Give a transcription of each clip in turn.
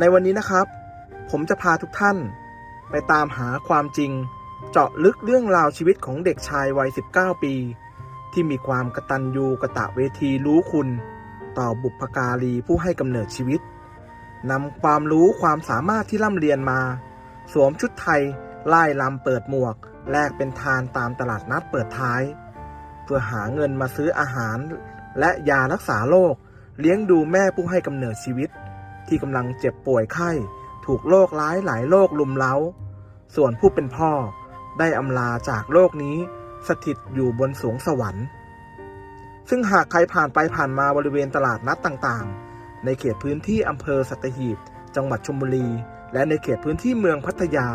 ในวันนี้นะครับ ผมจะพาทุกท่าน ไปตามหาความจริง เจาะลึกเรื่องราวชีวิตของเด็กชายวัย 19 ปี ที่มีความกระตัญญูกระตะเวทีรู้คุณ ต่อบุพการีผู้ให้กำเนิดชีวิตนำความรู้ความสามารถที่ร่ำเรียนมา สวมชุดไทยไล่ลำเปิดหมวก แลกเป็นทานตามตลาดนัดเปิดท้าย เพื่อหาเงินมาซื้ออาหาร และยารักษาโรคเลี้ยงดูแม่ผู้ให้กำเนิดชีวิต ที่กำลังเจ็บป่วยไข้ ถูกโรคร้ายหลายโรคลุมเล้า ส่วนผู้เป็นพ่อได้อำลาจากโลกนี้สถิตอยู่บนสวงสวรรค์ ซึ่งหากใครผ่านไปผ่านมาบริเวณตลาดนัดต่างๆ ในเขตพื้นที่อำเภอสัตหีบ จังหวัดชลบุรี และในเขตพื้นที่เมืองพัทยา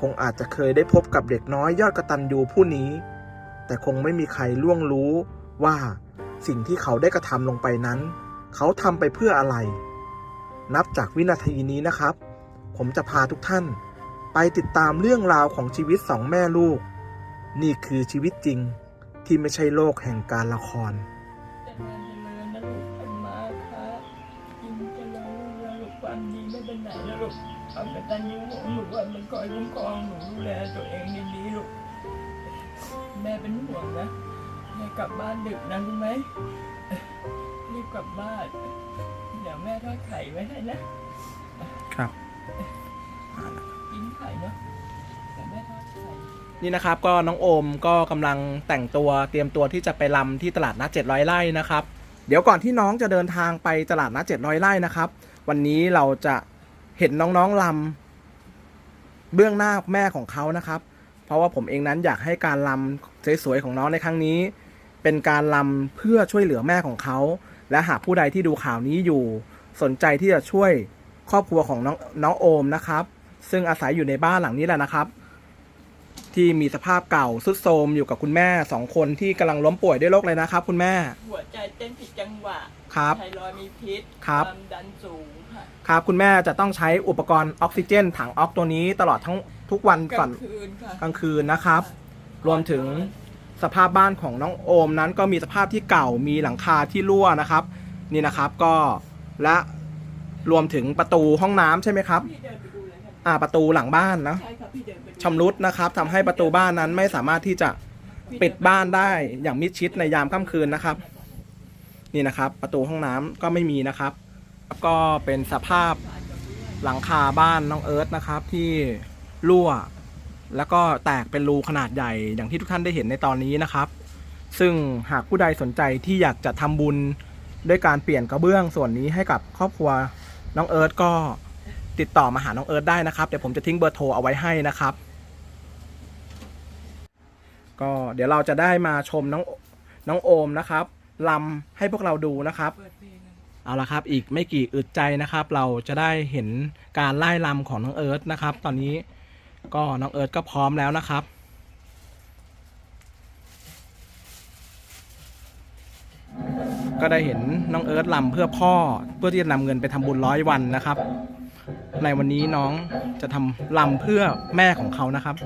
คงอาจจะเคยได้พบกับเด็กน้อยยอดกระตันยูผู้นี้ แต่คงไม่มีใครล่วงรู้ว่าสิ่งที่เขาได้กระทำลงไปนั้น เขาทำไปเพื่ออะไร นับจากวินาทีนี้นะครับ ผมจะพาทุกท่าน ไปติดตามเรื่องราวของชีวิตสองแม่ลูก นี่คือชีวิตจริงที่ไม่ใช่โลกแห่งการละครเจริญเจริญนะลูกธรรมะค่ะยิ่งเจริญนะลูกความดีไม่เป็นไหนนะลูกความกตัญญูของหนูว่ามันคอยคุ้มครองหนูดูแลตัวเองดีๆลูกแม่เป็นห่วงนะแม่กลับบ้านดึกนะรู้ไหมรีบกลับบ้าน ดี๋ยวแม่ทอดไข่ไว้ให้นะครับกินไข่เนาะเดี๋ยวแม่ทอดไข่นี่นะครับก็น้องโอมก็กำลังแต่งตัวเตรียมตัวที่จะไปลำที่ตลาดนัด700ไร่นะครับ เดี๋ยวก่อนที่น้องจะเดินทางไปตลาดนัด700ไร่นะครับ วันนี้เราจะเห็นน้องๆลำเบื้องหน้าแม่ของเขานะครับ เพราะว่าผมเองนั้นอยากให้การลำสวยๆของน้องในครั้งนี้ เป็นการลำเพื่อช่วยเหลือแม่ของเขา และหากผู้ใดที่ดูข่าวนี้อยู่ สนใจที่จะช่วยครอบครัวของน้องน้องโอมนะครับ ซึ่งอาศัยอยู่ในบ้านหลังนี้แหละนะครับ ที่มีสภาพเก่าสุดโทรมอยู่กับคุณแม่สองคนที่กำลังล้มป่วยด้วยโรคเลยนะครับ คุณแม่ หัวใจเต้นผิดจังหวะครับ ไทรอยด์มีพิษครับความดันสูงค่ะครับคุณแม่จะต้องใช้อุปกรณ์ออกซิเจน ถังออกตัวนี้ตลอดทั้งทุกวันกก่ลาอนงคืนค่ะกลางคืนนะครับ รวมถึง สภาพบ้านของน้องโอมนั้นก็มีสภาพที่เก่ามีหลังคาที่รั่วนะครับ นี่นะครับก็และรวมถึงประตูห้องน้ำใช่ไหมครับพี่เดินไปดูเลยค่ะอ่าประตูหลังบ้านนะใช่ค่ะพี่เดินไปดูชำรุดนะครับทำให้ประตูบ้านนั้นไม่สามารถที่จะปิดบ้านได้อย่างมิดชิดในยามค่ำคืนนะครับ นี่นะครับ ประตูห้องน้ำก็ไม่มีนะครับแล้วก็เป็นสภาพหลังคาบ้านน้องเอิร์ธนะครับที่รั่ว แล้วก็แตกเป็นรูขนาดใหญ่อย่างที่ทุกท่านได้เห็นในตอนนี้นะครับ ซึ่งหากผู้ใดสนใจที่อยากจะทำบุญด้วยการเปลี่ยนกระเบื้องส่วนนี้ให้กับครอบครัวน้องเอิร์ธก็ติดต่อมาหาน้องเอิร์ธได้นะครับ เดี๋ยวผมจะทิ้งเบอร์โทรเอาไว้ให้นะครับ ก็เดี๋ยวเราจะได้มาชมน้องน้องโอมนะครับลำให้พวกเราดูนะครับเอะเอาละครับ อีกไม่กี่อึดใจนะครับ เราจะได้เห็นการไล่ลำของน้องเอิร์ธนะครับ ตอนนี้ ก็น้องเอิร์ธก็พร้อมแล้วนะครับ ก็ได้เห็นน้องเอิร์ธลำเพื่อพ่อเพื่อที่จะนำเงินไปทำบุญร้อยวันนะครับ ในวันนี้น้องจะทำลำเพื่อแม่ของเขานะครับ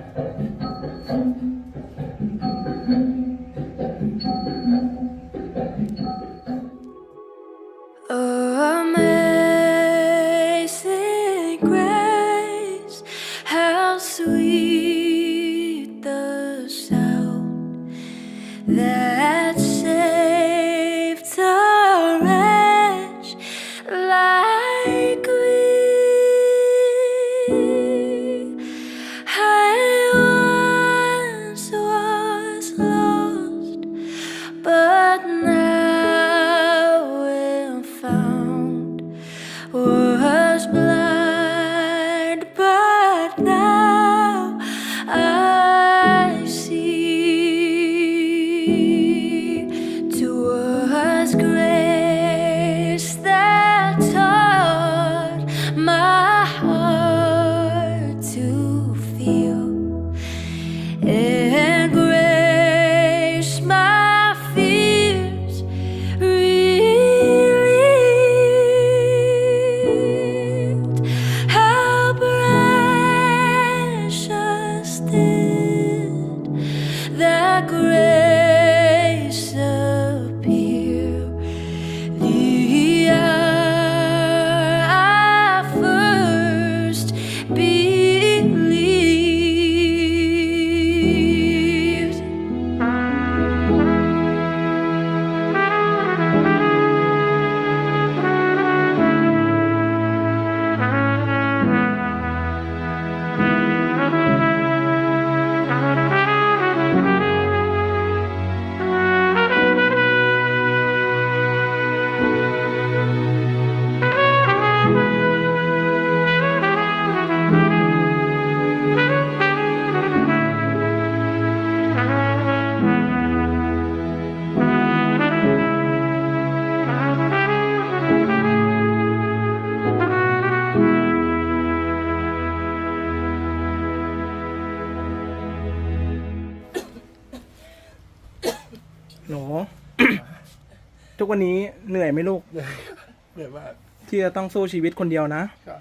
วันนี้เหนื่อยไหมลูกเหนื่อยมากที่จะต้องสู้ชีวิตคนเดียวนะ ครับ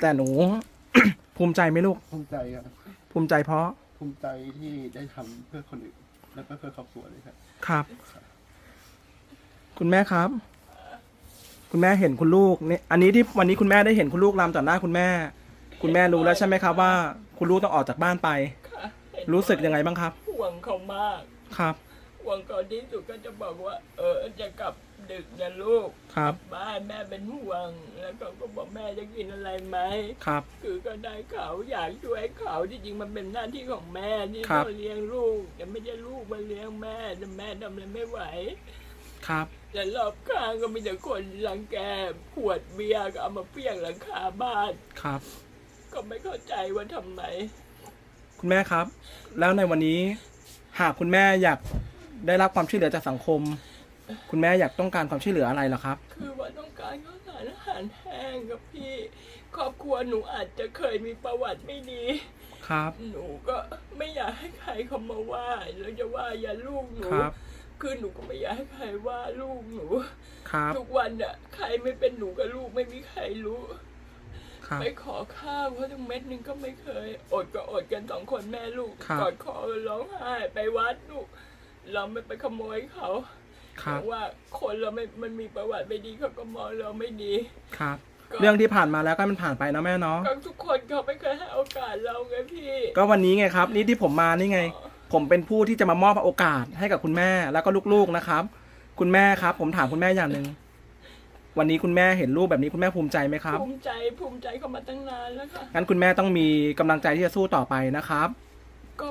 แต่หนู ภูมิใจไหมลูก ภูมิใจครับภูมิใจเพราะภูมิใจที่ได้ทำเพื่อคนอื่นและก็เพื่อครอบครัวเลยครับ ครับ คุณแม่ครับ คุณแม่เห็นคุณลูกเนี่ยอันนี้ที่วันนี้คุณแม่ได้เห็นคุณลูกรำต่อหน้าคุณแม่ คุณแม่รู้แล้วใช่ไหมครับว่า คุณลูกต้องออกจากบ้านไปค่ะเห็นรู้สึกยังไงบ้างครับ ห่วงเขามาก ครับ ห่วงเขาที่สุดก็จะบอกว่า เออจะกลับดึกนะลูกครับ บ้านแม่เป็นห่วง แล้วเขาก็บอกแม่จะกินอะไรไหมครับ คือก็ได้เขาอยากช่วยเขาที่จริงมันเป็นหน้าที่ของแม่ที่ครับ ต้องเลี้ยงลูกแต่ไม่ใช่ลูกมาเลี้ยงแม่แต่แม่ทำอะไรไม่ไหว ครับ แต่รอบข้างก็มีแต่คนรังแกขวดเบียร์ก็เอามาเปี้ยงหลังคาบ้าน ครับ ก็ไม่เข้าใจว่าทำไม คุณแม่ครับ แล้วในวันนี้ หากคุณแม่อยาก ได้รับความช่วยเหลือจากสังคม คุณแม่อยากต้องการความช่วยเหลืออะไรเหรอครับ คือว่าต้องการข้าวสารอาหารแห้งกับพี่ ครอบครัวหนูอาจจะเคยมีประวัติไม่ดี ครับ หนูก็ไม่อยากให้ใครเขามาว่าแล้วจะว่าอย่าลูกหนูครับ คือหนูก็ไม่อยากให้ใครว่าลูกหนู ครับ ทุกวันอะใครไม่เป็นหนูกับลูกไม่มีใครรู้ ครับ ไปขอข้าวเขาทั้งเม็ดหนึงก็ไม่เคย อดก็อดกันสองคนแม่ลูกครับ กอดคอกันร้องไห้ไปวัดลูก เราไม่ไปขโมยเขาครับเพราะว่าคนเราไม่มันมีประวัติไม่ดีเขาก็มองเราไม่ดีครับ เรื่องที่ผ่านมาแล้วก็มันผ่านไปนะแม่เนาะก็ทุกคนเขาไม่เคยให้โอกาสเราไงพี่ ก็วันนี้ไงครับ นี่ที่ผมมานี่ไง ผมเป็นผู้ที่จะมามอบโอกาสให้กับคุณแม่แล้วก็ลูกๆนะครับ คุณแม่ครับ ผมถามคุณแม่อย่างหนึ่งวันนี้คุณแม่เห็นรูปแบบนี้คุณแม่ภูมิใจไหมครับ ภูมิใจภูมิใจเขามาตั้งนานแล้วค่ะงั้นคุณแม่ต้องมีกำลังใจที่จะสู้ต่อไปนะครับ ก็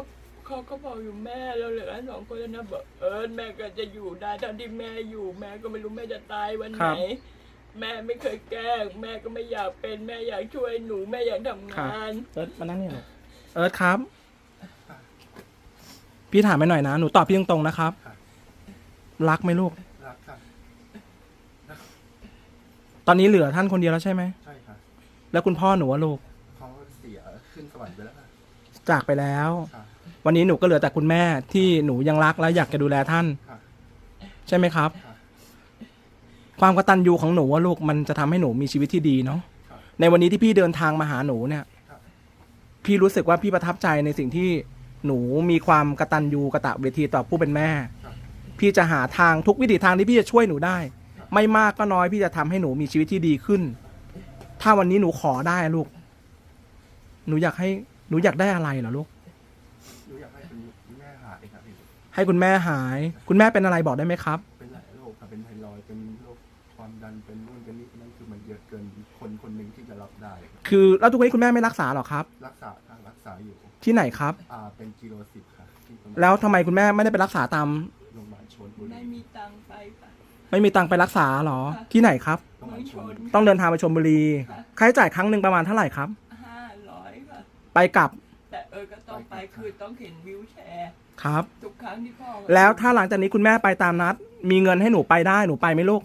เขาก็บอกอยู่แม่เราเหลือสองคนแล้วนะบอกเออแม่ก็จะอยู่ได้เท่าที่แม่อยู่ แม่ก็ไม่รู้แม่จะตายวันคไหรันบแม่ไม่เคยแกล้งแม่ก็ไม่อยากเป็นแม่อยากช่วยหนูแม่อยากทำครับงานเอิร์ธมานั่งนี่หนูเอิร์ธครับ พี่ถามไปหน่อยนะ หนูตอบพี่ตรงๆนะครับครับรักไหมลูก รักค่ะตอนนี้เหลือท่านคนเดียวแล้วใช่ไหม ใช่ค่ะแล้วคุณพ่อหนูอะลูก เขาเสียขึ้นสวรรค์ไปแล้วค่ะจากไปแล้ว ค่ะ วันนี้หนูก็เหลือแต่คุณแม่ที่หนูยังรักและอยากจะดูแลท่านค่ะใช่ไหมครับค่ะความกตัญญูของหนูว่าลูกมันจะทำให้หนูมีชีวิตที่ดีเนาะครับในวันนี้ที่พี่เดินทางมาหาหนูเนี่ยครับพี่รู้สึกว่าพี่ประทับใจในสิ่งที่หนูมีความกตัญญูกะตะเวทีต่อผู้เป็นแม่ครับพี่จะหาทางทุกวิถีทางที่พี่จะช่วยหนูได้ ไม่มากก็น้อยพี่จะทำให้หนูมีชีวิตที่ดีขึ้น ถ้าวันนี้หนูขอได้ลูก หนูอยากให้หนูอยากได้อะไรเหรอลูก หนูอยากให้คุณแม่หายครับพี่ ให้คุณแม่หาย คุณแม่เป็นอะไรบอกได้ไหมครับ เป็นหลายโรคค่ะเป็นไทรอยด์เป็นโรคความดันเป็นนู่นเป็นนี่นั่นคือมันเยอะเกินคนคนหนึ่งที่จะรับได้คือแล้วทุกวันนี้คุณแม่ไม่รักษาหรอครับ รักษาทางรักษาอยู่ ที่ไหนครับ อ่าเป็นกิโลสิบค่ะที่ตรงแล้วทำไมคุณแม่ไม่ได้ไปรักษาตาม โรงพยาบาลชนบุรีไม่มีตังค์ไปค่ะ ไม่มีตังค์ไปรักษาหรอที่ไหนครับ โรงพยาบาลชนบุรีต้องเดินทางไปชลบุรีค่าใช้จ่ายครั้งหนึ่งประมาณเท่าไหร่ครับ ห้าร้อยค่ะ ไปกลับแต่เออก็ต้องไปคือต้องเข็นวิวแชร์ ครับ ทุกครั้งที่พ่อแล้วถ้าหลังจากนี้คุณแม่ไปตามนัด มีเงินให้หนูไปได้หนูไปไหมลูก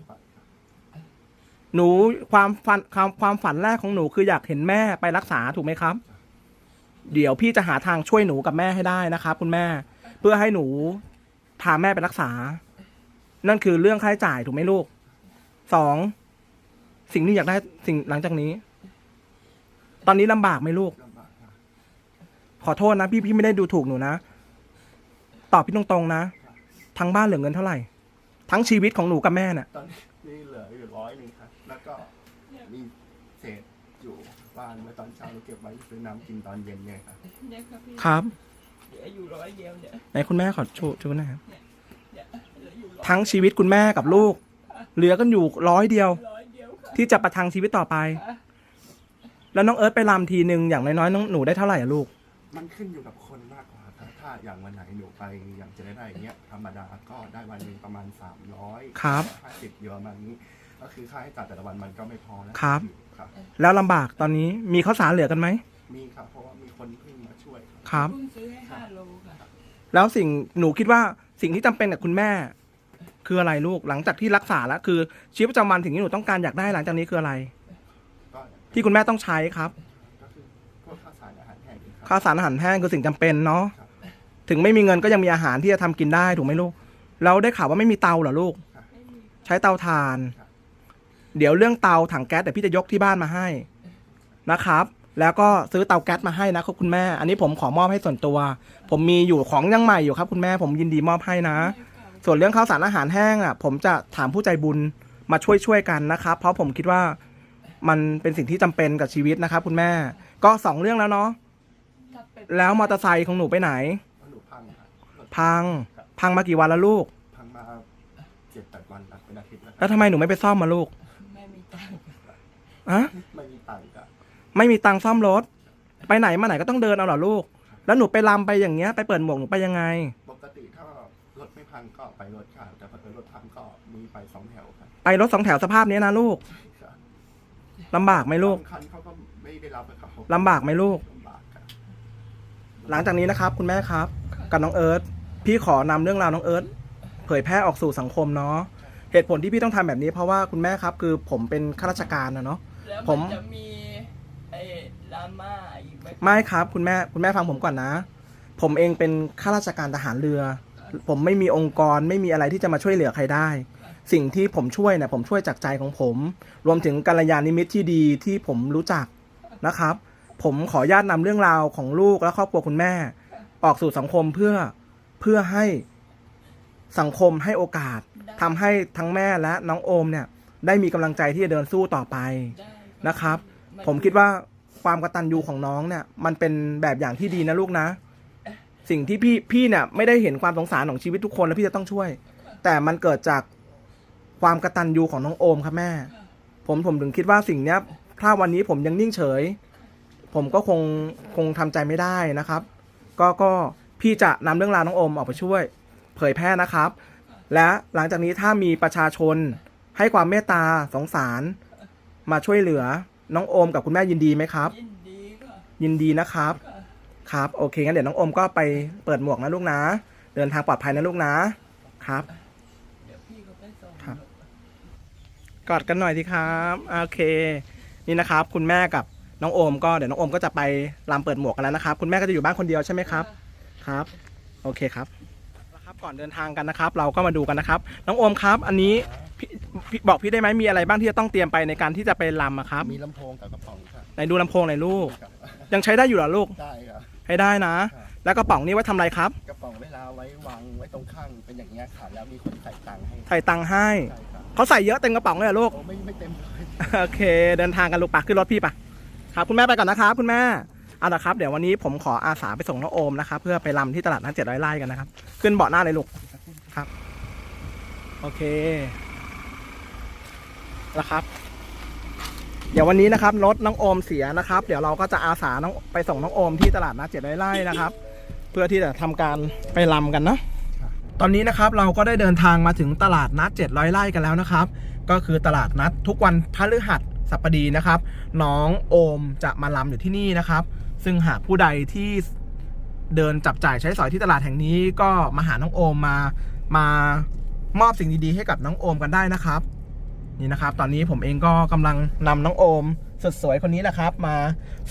หนูความฝันความความฝันแรกของหนูคืออยากเห็นแม่ไปรักษาถูกไหมครับ เดี๋ยวพี่จะหาทางช่วยหนูกับแม่ให้ได้นะครับคุณแม่ เพื่อให้หนูพาแม่ไปรักษา นั่นคือเรื่องค่าใช้จ่ายถูกไหมลูกสองสิ่งที่อยากได้สิ่งหลังจากนี้ ตอนนี้ลำบากไหมลูก ลำบากค่ะขอโทษนะ พี่พี่ไม่ได้ดูถูกหนูนะ ตอบพี่ตรงๆนะ ทั้งบ้านเหลือเงินเท่าไหร่ ทั้งชีวิตของหนูกับแม่น่ะ ตอนนี้นี่เหลืออยู่ร้อยหนึ่งครับ แล้วก็มีเศษอยู่บ้านเมื่อตอนเช้าเราเก็บไว้ซื้อน้ำกินตอนเย็นไงครับเนี่ยครับพี่ครับ เหลืออยู่ร้อยเดียวเนี่ยไหนคุณแม่ขอชูชูหนะครับเนี่ยเหลืออยู่ร้อยทั้งชีวิตคุณแม่กับลูก เหลือกันอยู่ร้อยเดียว ร้อยเดียวค่ะที่จะประทังชีวิตต่อไปค่ะแล้วน้องเอิร์ธไปรำทีหนึ่งอย่างน้อยๆน้องหนูได้เท่าไหร่อะลูก มันขึ้นอยู่กับคน อย่างวันไหนหนูไปอย่างจะได้ได้อย่างเงี้ยธรรมดาก็ได้วันหนึ่งประมาณ 300ครับ ห้าสิบเยอะประมาณนี้ ก็คือค่าใช้จ่ายแต่ละวันมันก็ไม่พอแล้วครับ ครับ แล้วลำบากตอนนี้มีข้าวสารเหลือกันไหมมีครับ เพราะว่ามีคนเพิ่งมาช่วยครับ ครับ เพิ่งซื้อให้ห้าโลค่ะแล้วสิ่งหนูคิดว่าสิ่งที่จำเป็นกับคุณแม่ คืออะไรลูกหลังจากที่รักษาแล้วคือชีวิตประจำวันสิ่งที่หนูต้องการอยากได้หลังจากนี้คืออะไร ก็ที่คุณแม่ต้องใช้ครับ ก็คือพวกข้าวสารอาหารแห้งครับข้าวสารอาหารแห้งคือสิ่งจำเป็นเนาะครับ ถึงไม่มีเงินก็ยังมีอาหารที่จะทำกินได้ถูกไหมลูกแล้วได้ข่าวว่าไม่มีเตาเหรอลูกไม่มีใช้เตาถ่าน เดี๋ยวเรื่องเตาถังแก๊สเดี๋ยวพี่จะยกที่บ้านมาให้นะครับ แล้วก็ซื้อเตาแก๊สมาให้นะครับคุณแม่ อันนี้ผมขอมอบให้ส่วนตัว ผมมีอยู่ของยังใหม่อยู่ครับ คุณแม่ผมยินดีมอบให้นะ ส่วนเรื่องข้าวสารอาหารแห้งอะ ผมจะถามผู้ใจบุญมาช่วยช่วยๆกันนะครับ เพราะผมคิดว่ามันเป็นสิ่งที่จำเป็นกับชีวิตนะครับ คุณแม่ ก็สองเรื่องแล้วเนาะถ้าเป็นแล้วมอเตอร์ไซค์ของหนูไปไหน พัง พังมากี่วันแล้วลูก พังมาเจ็ดแปดวันครับเป็นอาทิตย์แล้วคแล้รัวบทำไมหนูไม่ไปซ่อมมาลูก ไม่มีตังค์อะไม่มีตังค์ครับไม่มีตังค์ซ่อมรถ ไปไหนมาไหนก็ต้องเดินเอาเหรอลูก แล้วหนูไปลำไปอย่างเงี้ยไปเปิดหมวกหนูไปยังไง ปกติถ้ารถไม่พังก็ไปรถค่ะแต่พอเกิดรถพังก็มีไปสองแถวครับไปรถสองแถวสภาพเนี้ยนะลูกครับลำบากไหมลูก บางคันเขาก็ไม่ได้รับเขาลำบากไหมลูก ลำบากครับ หลังจากนี้นะครับ คุณแม่ครับ กับน้องเอิร์ธ พี่ขอนำเรื่องราวน้องเอิร์ธเผยแพร่ออกสู่สังคมเนาะเหตุผลที่พี่ต้องทำแบบนี้เพราะว่าคุณแม่ครับคือผมเป็นข้าราชการนะเนาะ แล้วผมมันจะมีไอ้ดราม่าอีกไหมไม่ครับคุณแม่คุณแม่ฟังผมก่อนนะ ผมเองเป็นข้าราชการทหารเรือ ผมไม่มีองค์กรไม่มีอะไรที่จะมาช่วยเหลือใครได้ สิ่งที่ผมช่วยเนี่ยผมช่วยจากใจของผม รวมถึงกัลยาณมิตรที่ดีที่ผมรู้จักนะครับ ผมขออนุญาตนำเรื่องราวของลูกและครอบครัวคุณแม่ ออกสู่สังคมเพื่อ เพื่อให้สังคมให้โอกาสทำให้ทั้งแม่และน้องโอมเนี่ย ได้มีกำลังใจที่จะเดินสู้ต่อไปได้นะครับนผมคิดว่าความกตัญญูของน้องเนี่ย มันเป็นแบบอย่างที่ดีนะลูกนะ สิ่งที่พี่พี่เนี่ยไม่ได้เห็นความสงสารของชีวิตทุกคนแล้วพี่จะต้องช่วย แต่มันเกิดจากความกตัญญูของน้องโอมครับแม่ ผมผมถึงคิดว่าสิ่งเนี้ย ถ้าวันนี้ผมยังนิ่งเฉย ผมก็คงคงทำใจไม่ได้นะครับ ก็ก็ พี่จะนำเรื่องราวน้องโอมออกไปช่วย เผยแพร่นะครับ และหลังจากนี้ถ้ามีประชาชนให้ความเมตตาสงสาร มาช่วยเหลือน้องโอมกับคุณแม่ยินดีไหมครับ ยินดีค่ะยินดีนะครับค่ะครับ โอเคงั้นเดี๋ยวน้องโอมก็ไปเปิดหมวกนะลูกนะ เดินทางปลอดภัยนะลูกนะ ครับ เดี๋ยวพี่ก็ไปส่งครับ กอดกันหน่อยสิครับ โอเค นี่นะครับ คุณแม่กับน้องโอมก็เดี๋ยวน้องโอมก็จะไปรำเปิดหมวกกันแล้วนะครับ คุณแม่ก็จะอยู่บ้านคนเดียวใช่ไหมครับ ครับ โอเคครับแล้วครับก่อนเดินทางกันนะครับ เราก็มาดูกันนะครับ น้องโอมครับ อันนี้พี่พี่บอกพี่ได้ไหมมีอะไรบ้างที่จะต้องเตรียมไปในการที่จะไปรำอะครับมีลำโพงกับกระป๋องครับไหนดูลำโพงหน่อยลูกครับยังใช้ได้อยู่เหรอลูกได้ครับให้ได้นะครับแล้วกระป๋องนี้ไว้ทำอะไรครับ กระป๋องเวลาไว้วางไว้ตรงข้างเป็นอย่างเงี้ยค่ะแล้วมีคนใส่ตังค์ให้ใส่ตังค์ให้ใช่ครับเขาใส่เยอะเต็มกระป๋องเลยเหรอลูก โอ้ไม่ไม่เต็มเลย โอเค เดินทางกันลูกปะขึ้นรถพี่ปะครับคุณแม่ไปก่อนนะครับ คุณแม่ เอาละครับเดี๋ยววันนี้ผมขออาสาไปส่งน้องโอมนะครับ เพื่อไปรำที่ตลาดนัดเจ็ดร้อยไร่กันนะครับ ขึ้นเบาะหน้าเลยลูกครับ โอเคแล้วครับ เดี๋ยววันนี้นะครับรถน้องโอมเสียนะครับ เดี๋ยวเราก็จะอาสาน้องไปส่งน้องโอมที่ตลาดนัดเจ็ดร้อยไร่นะครับ เพื่อที่จะทำการไปรำกันเนาะตอนนี้นะครับเราก็ได้เดินทางมาถึงตลาดนัด700ไร่กันแล้วนะครับ ก็คือตลาดนัดทุกวันพฤหัสบดีนะครับ น้องโอมจะมาลำอยู่ที่นี่นะครับ ซึ่งหากผู้ใดที่เดินจับจ่ายใช้สอยที่ตลาดแห่งนี้ก็มาหาน้องโอมมามามอบสิ่งดีๆให้กับน้องโอมกันได้นะครับ นี่นะครับ ตอนนี้ผมเองก็กำลังนำน้องโอมสุดสวยคนนี้นะครับ มา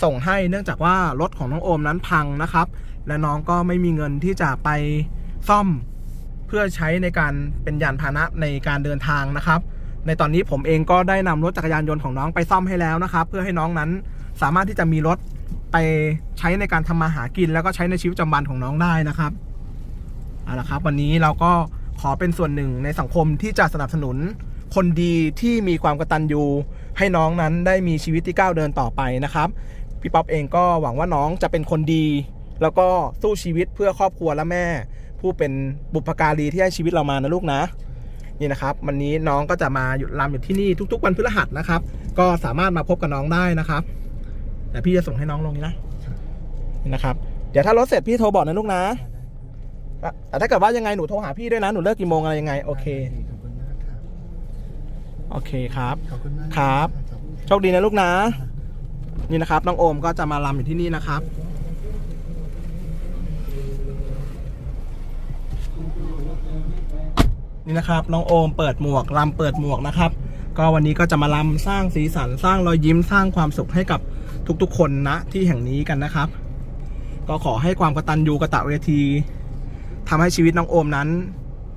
ส่งให้เนื่องจากว่ารถของน้องโอมนั้นพังนะครับ และน้องก็ไม่มีเงินที่จะไปซ่อมเพื่อใช้ในการเป็นยานพาหนะในการเดินทางนะครับ ในตอนนี้ผมเองก็ได้นำรถจักรยานยนต์ของน้องไปซ่อมให้แล้วนะครับ เพื่อให้น้องนั้นสามารถที่จะมีรถ ไปใช้ในการทำมาหากิน แล้วก็ใช้ในชีวิตประจำวันของน้องได้นะครับเอาละครับ วันนี้เราก็ขอเป็นส่วนหนึ่งในสังคมที่จะสนับสนุน คนดีที่มีความกตัญญูให้น้องนั้นได้มีชีวิตที่ก้าวเดินต่อไปนะครับ พี่ป๊อปเองก็หวังว่าน้องจะเป็นคนดี แล้วก็สู้ชีวิตเพื่อครอบครัวและแม่ ผู้เป็นบุพการีที่ให้ชีวิตเรามานะลูกนะนี่นะครับวันนี้น้องก็จะมาหยุดรำอยู่ที่นี่ทุก ๆ วันพฤหัสนะครับ ก็สามารถมาพบกับน้องได้นะครับ แต่พี่จะส่งให้น้องลงนี้นะนะครับ เดี๋ยวถ้ารถเสร็จพี่โทรบอกนะลูกนะแต่ถ้าเกิดว่ายังไงหนูโทรหาพี่ด้วยนะ หนูเลิกกี่โมงอะไรยังไง โอเค โอเคครับครับโชคดีนะลูกนะ นี่นะครับน้องโอมก็จะมาลำอยู่ที่นี่นะครับนี่นะครับน้องโอมเปิดหมวกลำเปิดหมวกนะครับ ก็วันนี้ก็จะมาลำสร้างสีสันสร้างรอยยิ้มสร้างความสุขให้กับ ทุกๆ คนนะที่แห่งนี้กันนะครับ ก็ขอให้ความกตัญญูกตะเวทีทำให้ชีวิตน้องโอมนั้น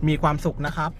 มีความสุขนะครับ